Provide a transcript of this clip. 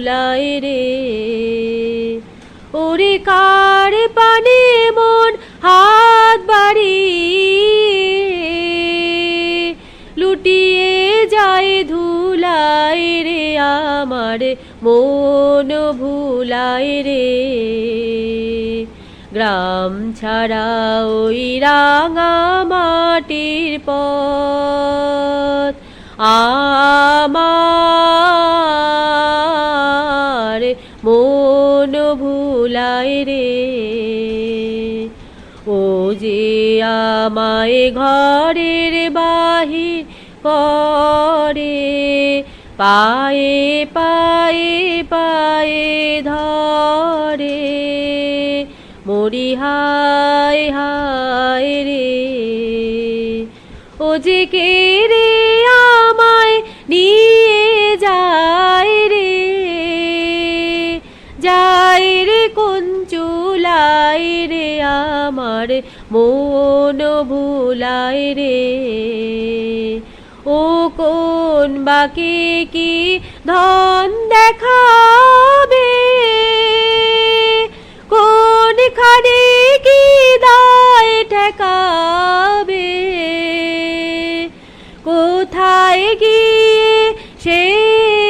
ভুলায় রে। ওরে কার পানে মন হাত বাড়ি? লুটিয়ে যায় ধুলায় রে আমার মন ভুলায় রে। গ্রাম ছাড়া ওই রাঙা মাটির পথ। আমার মন ভুলায় রে। ও যে আমায় ঘরের বাহির করে, পায়ে পায়ে পায়ে ধরে। মরি হায় হায় রে। ও যে কে রে রে কোন চুলাই রে, আমার মন ভুলায় রে। ও কোন বাকি কি ধন দেখাবে? কোন খানে কি দায় ঠেকাবে? কোথায় গিয়ে শেষ